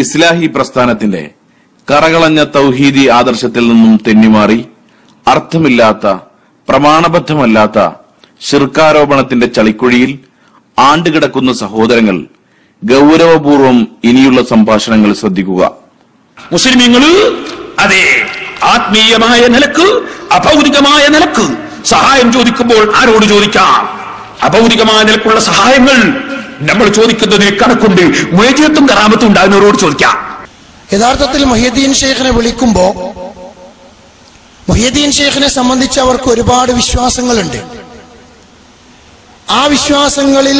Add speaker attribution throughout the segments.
Speaker 1: ഇസ്ലാഹി പ്രസ്ഥാനത്തിന്റെ കറകളഞ്ഞ തൗഹീദി ആദർശത്തിൽ നിന്നും തെന്നിമാറി അർത്ഥമില്ലാത്ത പ്രമാണബദ്ധമല്ലാത്ത ശിർക്കാരോപണത്തിന്റെ ചളിക്കുഴിയിൽ ആണ്ടുകിടക്കുന്ന സഹോദരങ്ങൾ ഗൗരവപൂർവം ഇനിയുള്ള സംഭാഷണങ്ങൾ ശ്രദ്ധിക്കുക.
Speaker 2: മുസ്ലിമീങ്ങൾ അതെ ആത്മീയമായ നിലയ്ക്ക് അഭൗതികമായ നിലയ്ക്ക് സഹായം ചോദിക്കുമ്പോൾ ആരോട് ചോദിക്കാം? അഭൗതികമായ നിലക്കുള്ള സഹായങ്ങൾ നമ്മൾ ചോദിക്കുന്നതിന് കണക്കുണ്ട്. മേജിയത്തും കറാമത്തും ഉണ്ടാകുന്നവരോട് ചോദിക്കാം.
Speaker 3: യഥാർത്ഥത്തിൽ മൊഹീദ്ദീൻ ഷെയ്ഖിനെ വിളിക്കുമ്പോ മൊഹീദ്ദീൻ ഷെയ്ഖിനെ സംബന്ധിച്ച് അവർക്ക് ഒരുപാട് വിശ്വാസങ്ങളുണ്ട്. ആ വിശ്വാസങ്ങളിൽ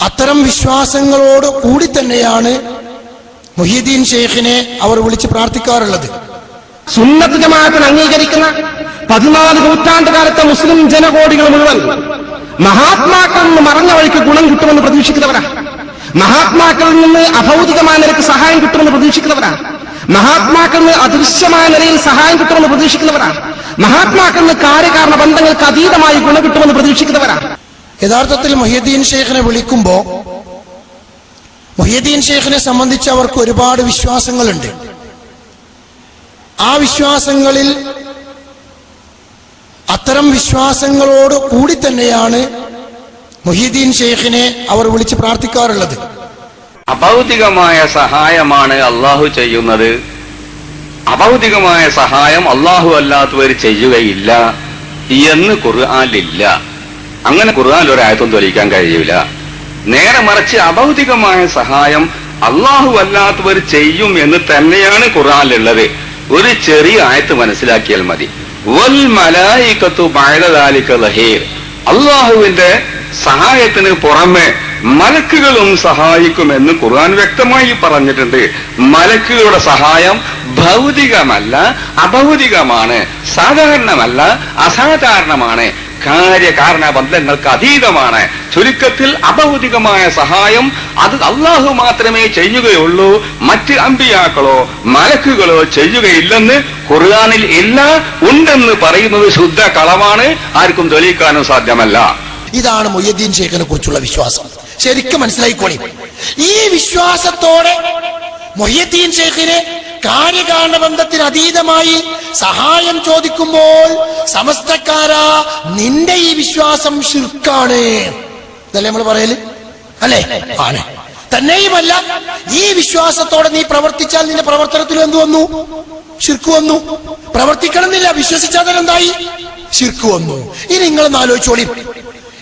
Speaker 3: അത്തരം വിശ്വാസങ്ങളോട് കൂടി തന്നെയാണ് മൊഹീദ്ദീൻ ഷെയ്ഖിനെ അവർ വിളിച്ച് പ്രാർത്ഥിക്കാറുള്ളത്.
Speaker 4: സുന്നത്ത് ജമാഅത്തിന് അംഗീകരിക്കുന്ന പതിനാല് നൂറ്റാണ്ട് കാലത്തെ മുസ്ലിം ജനകോടികൾ മുഴുവൻ മഹാത്മാക്കളിൽ നിന്ന് മറഞ്ഞ വഴിക്ക് ഗുണം കിട്ടുമെന്ന് പ്രതീക്ഷിക്കുന്നവരാ. മഹാത്മാക്കളിൽ നിന്ന് അഭൗതികമായ നിലയ്ക്ക് സഹായം കിട്ടുമെന്ന് പ്രതീക്ഷിക്കുന്നവരാ. മഹാത്മാക്കളിൽ നിന്ന് അദൃശ്യമായ നിലയിൽ സഹായം കിട്ടുമെന്ന് പ്രതീക്ഷിക്കുന്നവരാ. മഹാത്മാക്കളിൽ നിന്ന് കാര്യകാരണ ബന്ധങ്ങൾക്ക് അതീതമായി ഗുണം കിട്ടുമെന്ന് പ്രതീക്ഷിക്കുന്നവരാ.
Speaker 3: യഥാർത്ഥത്തിൽ മൊഹീദ്ദീൻ ഷെയ്ഖിനെ വിളിക്കുമ്പോ മൊഹീദ്ദീൻ ഷെയ്ഖിനെ സംബന്ധിച്ച് അവർക്ക് ഒരുപാട് വിശ്വാസങ്ങളുണ്ട്. ആ വിശ്വാസങ്ങളിൽ അത്തരം വിശ്വാസങ്ങളോട് കൂടി തന്നെയാണ് മുഹീദീൻ ഷെയ്ഖിനെ അവർ വിളിച്ച് പ്രാർത്ഥിക്കാറുള്ളത്.
Speaker 5: അഭൗതികമായ സഹായമാണ് അള്ളാഹു ചെയ്യുന്നത്. അഭൗതികമായ സഹായം അള്ളാഹു അല്ലാത്തവർ ചെയ്യുകയില്ല. എന്ന് ഖുർആാനിലില്ല. അങ്ങനെ ഖുർആാനിൽ ഒരായത്തും തൊലിക്കാൻ കഴിയൂല. നേരെ മറിച്ച് അഭൗതികമായ സഹായം അള്ളാഹു അല്ലാത്തവർ ചെയ്യും എന്ന് തന്നെയാണ് ഖുർആാനിലുള്ളത്. ഒരു ചെറിയ ആയത്ത് മനസ്സിലാക്കിയാൽ മതി. അള്ളാഹുവിന്റെ സഹായത്തിന് പുറമെ മലക്കുകളും സഹായിക്കുമെന്ന് ഖുർആൻ വ്യക്തമായി പറഞ്ഞിട്ടുണ്ട്. മലക്കുകളുടെ സഹായം ഭൗതികമല്ല അഭൗതികമാണ് സാധാരണമല്ല അസാധാരണമാണ്. കാര്യകാരണ ബന്ധങ്ങൾക്ക് അതീതമാണ്. ചുരുക്കത്തിൽ അഭൗതികമായ സഹായം അത് അള്ളാഹു മാത്രമേ ചെയ്യുകയുള്ളൂ. മറ്റ് അമ്പിയാക്കളോ മലക്കുകളോ ചെയ്യുകയില്ലെന്ന് ഖുർആാനിൽ ഇല്ല ഉണ്ടെന്ന് പറയുന്നത് ശുദ്ധ കളവാണ്. ആർക്കും തെളിയിക്കാനും സാധ്യമല്ല.
Speaker 3: ഇതാണ് മൊയ്യദ്ദീൻ ഷെയ്ഖിനെ കുറിച്ചുള്ള വിശ്വാസം. ശരിക്കും മനസ്സിലായിക്കോളി. ഈ വിശ്വാസത്തോടെ മൊയ്യദ്ദീൻ ഷെയ്ഖിനെ കാര്യകാരണ ബന്ധത്തിന് അതീതമായി സഹായം ചോദിക്കുമ്പോൾ സമസ്തക്കാരാ നിന്റെ ഈ വിശ്വാസം ശിർക്കാണ്. ഇതല്ലേ നമ്മൾ പറയൽ? അല്ലേ? ആണ്. തന്നെയുമല്ല ഈ വിശ്വാസത്തോടെ നീ പ്രവർത്തിച്ചാൽ നിന്റെ പ്രവർത്തനത്തിൽ എന്ത് വന്നു? ശിർക്ക് വന്നു. പ്രവർത്തിക്കണമെന്നില്ല വിശ്വസിച്ചാൽ തന്നെ എന്തായി? ശിർക്കു വന്നു. ഇനി നിങ്ങളൊന്ന് ആലോചിച്ചോളി.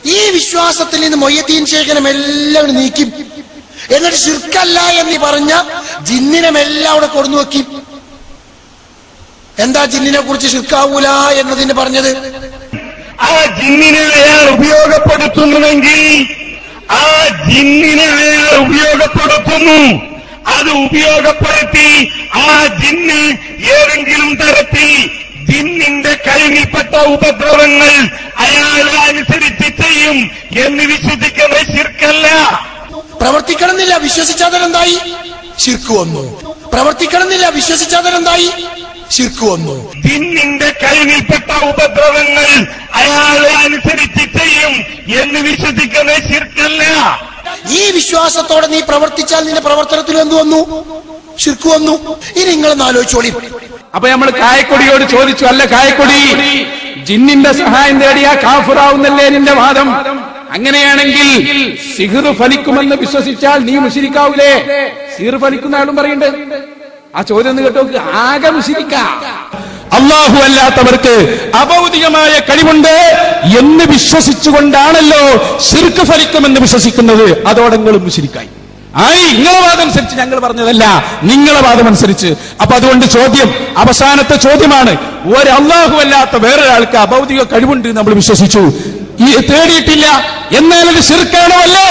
Speaker 3: ഈ വിശ്വാസത്തിൽ നിന്ന് മൊയ്യത്തീൻ ശേഖരം എല്ലാവരും നീക്കി. എന്നിട്ട് ഷിർക്കല്ല എന്ന് പറഞ്ഞ ജിന്നിനെ എല്ലാം അവിടെ കൊടുന്നു വെക്കും എന്താ ജിന്നിനെ കുറിച്ച് ഷിർക്കാവൂല എന്നതിന് പറഞ്ഞത്?
Speaker 4: ആ ജിന്നിനെ അയാൾ ഉപയോഗപ്പെടുത്തുന്നുവെങ്കിൽ ആ ജിന്നിനെ അയാൾ ഉപയോഗപ്പെടുത്തുന്നു. അത് ഉപയോഗപ്പെടുത്തി ആ ജിന്ന് ഏതെങ്കിലും തരത്തിൽ ജിന്നിന്റെ കഴിവിൽപ്പെട്ട ഉപദ്രവങ്ങൾ അയാൾ അനുസരിച്ച് ചെയ്യും എന്ന് വിശ്വസിക്കുന്ന ശിർക്കല്ല.
Speaker 3: പ്രവർത്തിക്കണമെന്നില്ല വിശ്വസിച്ചാൽ തന്നെ എന്തായി ഷിർക്ക് വന്നു. പ്രവർത്തിക്കണമെന്നില്ല വിശ്വസിച്ചാൽ തന്നെ എന്തായി ഷിർക്ക് വന്നു
Speaker 4: പിന്നിന്റെ കൈവിൽപ്പെട്ട ഉപദ്രവങ്ങൾ അയാൾ അനുസരിച്ച് ചെയ്യും എന്ന് വിശ്വസിക്കുന്നത് ശിർക്കല്ല.
Speaker 3: ഈ വിശ്വാസത്തോടെ നീ പ്രവർത്തിച്ചാൽ നിന്റെ പ്രവർത്തനത്തിൽ എന്ത് വന്നു? ശിർക്ക് വന്നു. ഇനി നിങ്ങളൊന്ന് ആലോചിച്ചോളി.
Speaker 6: അപ്പൊ നമ്മൾ കായക്കൊടിയോട് ചോദിച്ചു അല്ല കായക്കൊടി ജിന്നിന്റെ സഹായം തേടിയാ കാഫുറാവുന്നല്ലേ നിന്റെ വാദം? അങ്ങനെയാണെങ്കിൽ സിഹിർ ഫലിക്കുമെന്ന് വിശ്വസിച്ചാൽ നീ മുഷിരിക്കാവൂലേ? സിഹിർ ഫലിക്കുന്ന ആളും പറയണ്ട് ആ ചോദ്യം ഒന്ന് കേട്ടോ ആകെ മുഷിരിക്ക. അള്ളാഹു അല്ലാത്തവർക്ക് അഭൗതികമായ കഴിവുണ്ട് എന്ന് വിശ്വസിച്ചുകൊണ്ടാണല്ലോ ശിർക്ക് ഫലിക്കുമെന്ന് വിശ്വസിക്കുന്നത്. അതോടെ നിങ്ങളും മുഷിരിക്കായി. ആയി നിങ്ങളെ വാദം അനുസരിച്ച് ഞങ്ങൾ പറഞ്ഞതല്ല. നിങ്ങളെ വാദം അനുസരിച്ച്. അപ്പൊ അതുകൊണ്ട് ചോദ്യം അവസാനത്തെ ചോദ്യമാണ് ഒരു അള്ളാഹു അല്ലാത്ത വേറൊരാൾക്ക് അഭൗതിക കഴിവുണ്ട് നമ്മൾ വിശ്വസിച്ചു. തേടിയിട്ടില്ല. എന്നാൽ അത് ശിർക്കാണോ അല്ലേ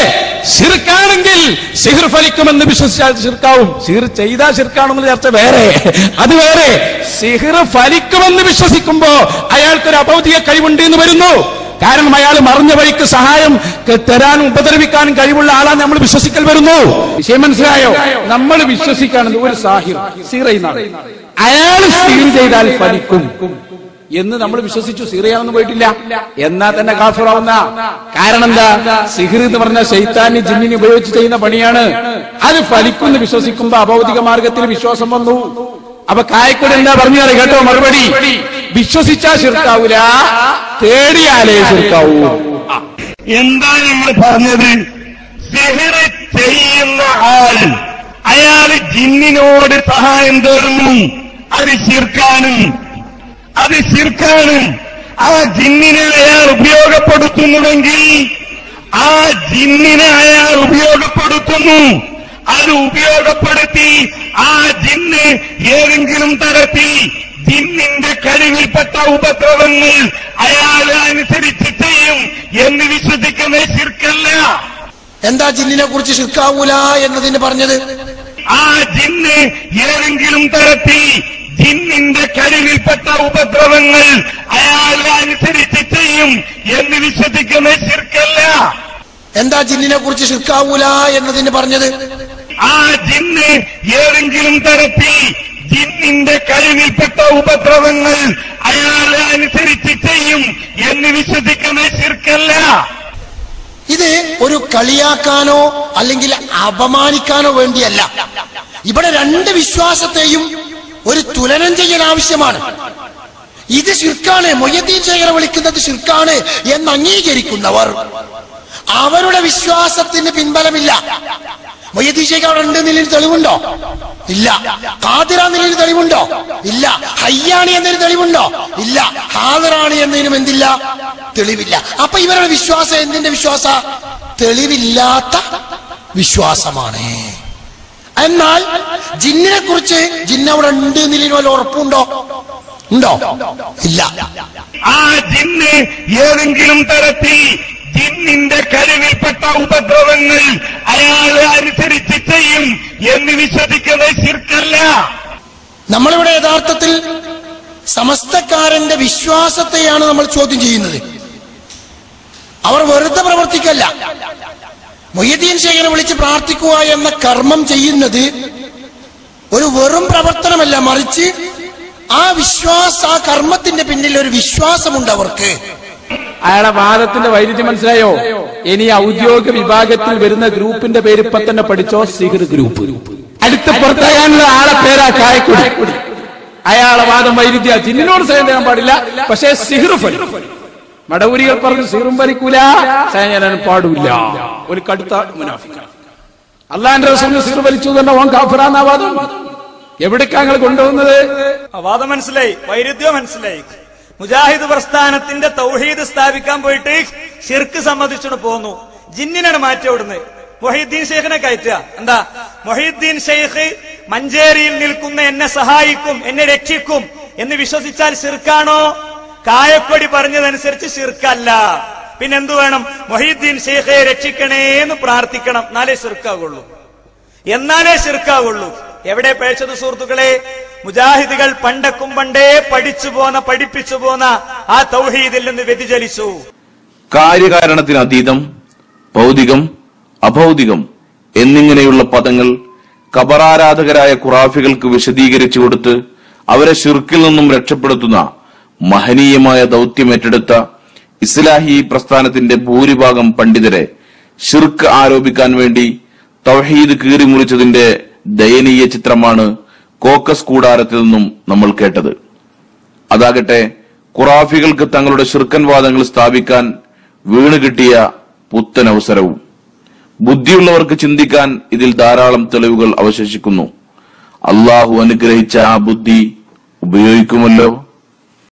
Speaker 6: ശിർക്കാണെങ്കിൽ സിഹിർ ഫലിക്കുമെന്ന് വിശ്വസിച്ചാൽ ശിർക്കാവും. സിഹിർ ചെയ്താൽ ശിർക്കാണെന്നുള്ള ചർച്ച വേറെ. അത് വേറെ. സിഹിർ ഫലിക്കുമെന്ന് വിശ്വസിക്കുമ്പോ അയാൾക്കൊരു അഭൗതിക കഴിവുണ്ട് എന്ന് വരുന്നു. കാരണം അയാൾ മറിഞ്ഞ വഴിക്ക് സഹായം തരാനും ഉപദ്രവിക്കാനും കഴിവുള്ള ആളാണ് നമ്മൾ വിശ്വസിക്കൽ വരുന്നു. വിഷയം മനസ്സിലായോ? നമ്മൾ വിശ്വസിക്കാണെന്ന് ഒരു സാഹിർ സീറ അയാൾ സീർ ചെയ്താൽ ഫലിക്കും. എന്ന് നമ്മൾ വിശ്വസിച്ചു. സിറിയാവുന്ന പോയിട്ടില്ല. എന്നാ തന്നെ കാഫിറാവുന്ന. കാരണം എന്താ? സിഹിർ എന്ന് പറഞ്ഞ ശൈത്താനി ജിന്നിനെ ഉപയോഗിച്ച് ചെയ്യുന്ന പണിയാണ്. അത് ഫലിക്കുന്ന വിശ്വസിക്കുമ്പോ അഭൗതിക മാർഗത്തിൽ വിശ്വാസം വന്നു. അപ്പൊ കായക്കൂടെ എന്താ പറഞ്ഞു കേട്ടോ മറുപടി. വിശ്വസിച്ചാ ശിർക്കാവൂല. തേടിയാലേ ശിർക്കാവൂ.
Speaker 7: എന്താ നമ്മൾ പറഞ്ഞത്? ചെയ്യുന്ന ആൾ അയാൾ ജിന്നിനോട് സഹായം തേടുന്നു. അത് ശിർക്കാനും അത് ശിർക്കാണ്. ആ ജിന്നിനെ അയാൾ ഉപയോഗപ്പെടുത്തുന്നുവെങ്കിൽ ആ ജിന്നിനെ അയാൾ ഉപയോഗപ്പെടുത്തുന്നു. അത് ഉപയോഗപ്പെടുത്തി ആ ജിന്ന് ഏതെങ്കിലും തരത്തിൽ ജിന്നിന്റെ കഴിവിൽപ്പെട്ട ഉപദ്രവങ്ങൾ അയാൾ അനുസരിച്ച് ചെയ്യും എന്ന് വിശ്വസിക്കുന്ന ശിർക്കല്ല.
Speaker 3: എന്താ ജിന്നിനെ കുറിച്ച് ശിർക്കാവൂല എന്നതിന് പറഞ്ഞത്?
Speaker 7: ആ ജിന്ന് ഏതെങ്കിലും തരത്തിൽ ജിന്നിന്റെ കഴിവിൽപ്പെട്ട ഉപദ്രവങ്ങൾ അയാൾ അനുസരിച്ച് ചെയ്യും എന്ന് വിശ്വസിക്കുന്ന ശിർക്കല്ല.
Speaker 3: എന്താ ജിന്നിനെ കുറിച്ച് ശിർക്കാവൂല എന്നതിന് പറഞ്ഞത്?
Speaker 7: ആ ജിന്ന് ഏതെങ്കിലും തരത്തിൽ ജിന്നിന്റെ കഴിവിൽപ്പെട്ട ഉപദ്രവങ്ങൾ അയാളെ അനുസരിച്ച് ചെയ്യും എന്ന് വിശ്വസിക്കുന്ന ശിർക്കല്ല.
Speaker 3: ഇത് ഒരു കളിയാക്കാനോ അല്ലെങ്കിൽ അപമാനിക്കാനോ വേണ്ടിയല്ല. ഇവിടെ രണ്ട് വിശ്വാസത്തെയും ഒരു തുലനം ചെയ്യൽ ആവശ്യമാണ്. ഇത് ശിർക്കാണ്. മൊയ്യദ്ദീൻ ശേഖര വിളിക്കുന്നത് ശിർക്കാണ് എന്ന് അംഗീകരിക്കുന്നവർ. അവരുടെ വിശ്വാസത്തിന് പിൻബലമില്ല. മൊയ്യദ്ദീൻ ശേഖർ ഉണ്ട് നിലയിൽ തെളിവുണ്ടോ? ഇല്ല. ഖാദിറ നിലയിൽ തെളിവുണ്ടോ? ഇല്ല. ഹയ്യാണി എന്നതിന് തെളിവുണ്ടോ? ഇല്ല. ഹാദറാണി എന്നതിനും എന്തില്ല? തെളിവില്ല. അപ്പൊ ഇവരുടെ വിശ്വാസം എന്തിന്റെ വിശ്വാസ? തെളിവില്ലാത്ത വിശ്വാസമാണ്. എന്നാൽ ജിന്നിനെ കുറിച്ച് ജിന്നവിടെ ഉണ്ട് എന്നില്ല വല്ല ഉറപ്പുണ്ടോ ഉണ്ടോ? ഇല്ല.
Speaker 7: ആ ജിന്ന് ഏതെങ്കിലും തരത്തിൽ ജിന്നിന്റെ കഴിവിൽപ്പെട്ട ഉപദ്രവങ്ങൾ അയാൾ അനുസരിച്ച് ചെയ്യും എന്ന് വിശ്വസിക്കുന്നത് ശിർക്കല്ല.
Speaker 3: നമ്മളിവിടെ യഥാർത്ഥത്തിൽ സമസ്തക്കാരന്റെ വിശ്വാസത്തെയാണ് നമ്മൾ ചോദ്യം ചെയ്യുന്നത്. അവർ വെറുതെ പ്രവർത്തിക്കല്ല. മൊയ്യദ്ദീൻ ശേഖരനെ വിളിച്ച് പ്രാർത്ഥിക്കുക എന്ന കർമ്മം ചെയ്യുന്നത് ഒരു വെറും പ്രവർത്തനമല്ല മറിച്ച് ആ വിശ്വാസ ആ കർമ്മത്തിന്റെ പിന്നിൽ ഒരു വിശ്വാസമുണ്ട് അവർക്ക്.
Speaker 6: അയാളെ വാദത്തിന്റെ വൈരുദ്ധ്യം മനസ്സിലായോ? ഇനി ഔദ്യോഗിക വിഭാഗത്തിൽ വരുന്ന ഗ്രൂപ്പിന്റെ പേര് ഇപ്പൊ തന്നെ പഠിച്ചോ? സിഹിർ ഗ്രൂപ്പ്. അടുത്ത പുറത്താകാനുള്ള ആളെ പേരാ കായക്കുടി. അയാളെ വാദം വൈരുദ്ധ്യ. ജിന്നിനോട് സഹിതം പാടില്ല. പക്ഷേ സിഹിർ ഫലി. മടവൂരികൾ പറഞ്ഞു സീറും ഫലിക്കൂല സഹയം ചെയ്യാൻ പാടില്ല. ഒരു കടുത്ത മുനാഫിക്കാണ് അള്ളാന്റെ റസൂലിന് സിഹിർ വലിച്ചു തന്നെ ഓൻ കാഫിറാന്ന വാദം. എവിടേക്കാ നിങ്ങൾ കൊണ്ടുവന്നത്?
Speaker 8: വാദം മനസ്സിലായി. വൈരുദ്ധ്യം മനസ്സിലായി. മുജാഹിദ് പ്രസ്ഥാനത്തിന്റെ തൗഹീദ് സ്ഥാപിക്കാൻ പോയിട്ട് ഷിർക്ക് സമ്മതിച്ചുകൊണ്ട് പോന്നു. ജിന്നിനാണ് മാറ്റി അവിടുന്ന്. മൊഹീദ്ദീൻ ഷെയ്ഖിനെ കയറ്റുക. എന്താ? മൊഹീദ്ദീൻ ഷെയ്ഖ് മഞ്ചേരിയിൽ നിൽക്കുന്ന എന്നെ സഹായിക്കും എന്നെ രക്ഷിക്കും എന്ന് വിശ്വസിച്ചാൽ ഷിർക്കാണോ കായക്കൊടി പറഞ്ഞതനുസരിച്ച് ശിർക്കല്ല. പിന്നെന്തു വേണം? മൊഹീദ്ദീൻ ഷെയ്ഖയെ രക്ഷിക്കണേ എന്ന് പ്രാർത്ഥിക്കണം. എന്നാലേ ശിർക്കാവുള്ളൂ. എന്നാലേ ശിർക്കാവുള്ളൂ. എവിടെ പേച്ചത് സുഹൃത്തുക്കളെ? മുജാഹിദുകൾ പണ്ടക്കും പണ്ടേ പഠിച്ചു പോന്ന പഠിപ്പിച്ചു പോന്ന ആ തൗഹീദിൽ നിന്ന് വ്യതിചലിച്ചു.
Speaker 1: കാര്യകാരണത്തിന് അതീതം ഭൗതികം അഭൗതികം എന്നിങ്ങനെയുള്ള പദങ്ങൾ കബറാരാധകരായ ഖുറാഫികൾക്ക് വിശദീകരിച്ചു കൊടുത്ത് അവരെ ശിർക്കിൽ നിന്നും രക്ഷപ്പെടുത്തുന്ന മഹനീയമായ ദൗത്യമേറ്റെടുത്ത ഇസ്ലാഹി പ്രസ്ഥാനത്തിന്റെ ഭൂരിഭാഗം പണ്ഡിതരെ ഷിർക്ക് ആരോപിക്കാൻ വേണ്ടി തൗഹീദ് കീറിമുറിച്ചതിന്റെ ദയനീയ ചിത്രമാണ് കോക്കസ് കൂടാരത്തിൽ നിന്നും നമ്മൾ കേട്ടത്. അതാകട്ടെ ഖുറാഫികൾക്ക് തങ്ങളുടെ ശിർക്കൻ വാദങ്ങൾ സ്ഥാപിക്കാൻ വീണ് കിട്ടിയ പുത്തൻ അവസരവും ബുദ്ധിയുള്ളവർക്ക് ചിന്തിക്കാൻ ഇതിൽ ധാരാളം തെളിവുകൾ അവശേഷിക്കുന്നു. അള്ളാഹു അനുഗ്രഹിച്ച ആ ബുദ്ധി ഉപയോഗിക്കുമല്ലോ?